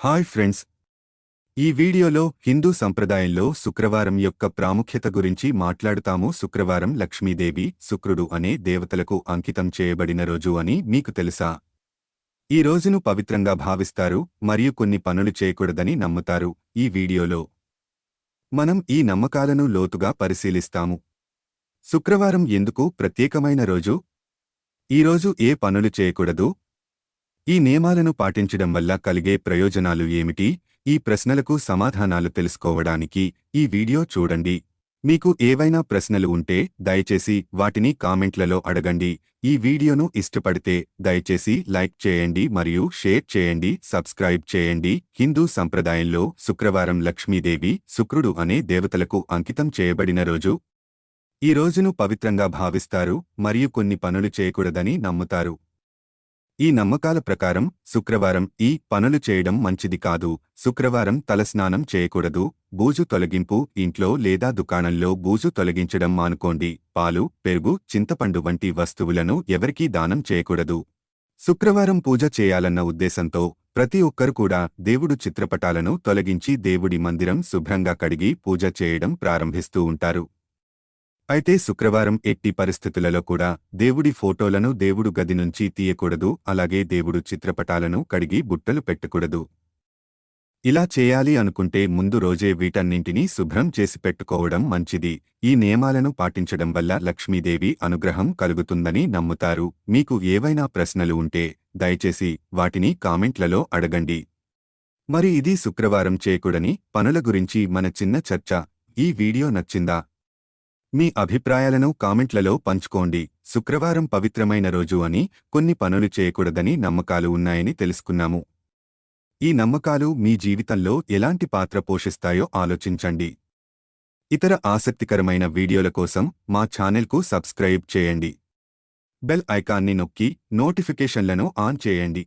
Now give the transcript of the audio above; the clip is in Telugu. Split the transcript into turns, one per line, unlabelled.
Hi friends. ఈ వీడియోలో హిందూ సంప్రదాయంలో శుక్రవారం యొక్క ప్రాముఖ్యత గురించి మాట్లాడుతాము. శుక్రవారం లక్ష్మీదేవి శుక్రుడు అనే దేవతలకు అంకితం చేయబడిన రోజు అని మీకు తెలుసా? ఈ రోజును పవిత్రంగా భావిస్తారు మరియు కొన్ని పనులు చేయకూడదని నమ్ముతారు. ఈ వీడియోలో మనం ఈ నమ్మకాలను లోతుగా పరిశీలిస్తాము. శుక్రవారం ఎందుకు ప్రత్యేకమైన రోజు? ఈ రోజు ఏ పనులు చేయకూడదు? ఈ నియమాలను పాటించడం వల్ల కలిగే ప్రయోజనాలు ఏమిటి? ఈ ప్రశ్నలకు సమాధానాలు తెలుసుకోవడానికి ఈ వీడియో చూడండి. మీకు ఏవైనా ప్రశ్నలు ఉంటే దయచేసి వాటిని కామెంట్లలో అడగండి. ఈ వీడియోను ఇష్టపడితే దయచేసి లైక్ చేయండి మరియు షేర్ చేయండి. సబ్స్క్రైబ్ చేయండి. హిందూ సంప్రదాయంలో శుక్రవారం లక్ష్మీదేవి శుక్రుడు అనే దేవతలకు అంకితం చేయబడిన రోజు. ఈ రోజును పవిత్రంగా భావిస్తారు మరియు కొన్ని పనులు చేయకూడదని నమ్ముతారు. ఈ నమ్మకాల ప్రకారం శుక్రవారం ఈ పనులు చేయడం మంచిది కాదు. శుక్రవారం తలస్నానం చేయకూడదు. బూజు తొలగింపు ఇంట్లో లేదా దుకాణంలో బూజు తొలగించడం మానుకోండి. పాలు పెరుగు చింతపండు వంటి వస్తువులను ఎవరికీ దానం చేయకూడదు. శుక్రవారం పూజ చేయాలన్న ఉద్దేశంతో ప్రతి ఒక్కరు కూడా దేవుడు చిత్రపటాలను తొలగించి దేవుడి మందిరం శుభ్రంగా కడిగి పూజ చేయడం ప్రారంభిస్తూ ఉంటారు. అయితే శుక్రవారం ఎట్టి పరిస్థితులలో కూడా దేవుడి ఫోటోలను దేవుడు గది నుంచి తీయకూడదు అలాగే దేవుడు చిత్రపటాలను కడిగి బుట్టలు పెట్టకూడదు. ఇలా చేయాలి అనుకుంటే ముందు రోజే వీటన్నింటినీ శుభ్రం చేసి పెట్టుకోవడం మంచిది. ఈ నియమాలను పాటించడం వల్ల లక్ష్మీదేవి అనుగ్రహం కలుగుతుందని నమ్ముతారు. మీకు ఏవైనా ప్రశ్నలు ఉంటే దయచేసి వాటిని కామెంట్లలో అడగండి. మరి ఇది శుక్రవారం చేయకూడని పనుల గురించి మన చిన్న చర్చ. ఈ వీడియో నచ్చిందా? మీ అభిప్రాయాలను కామెంట్లలో పంచుకోండి. శుక్రవారం పవిత్రమైన రోజు అని కొన్ని పనులు చేయకూడదని నమ్మకాలు ఉన్నాయని తెలుసుకున్నాము. ఈ నమ్మకాలు మీ జీవితంలో ఎలాంటి పాత్ర పోషిస్తాయో ఆలోచించండి. ఇతర ఆసక్తికరమైన వీడియోల కోసం మా ఛానెల్కు సబ్స్క్రైబ్ చేయండి. బెల్ ఐకాన్ని నొక్కి నోటిఫికేషన్లను ఆన్ చేయండి.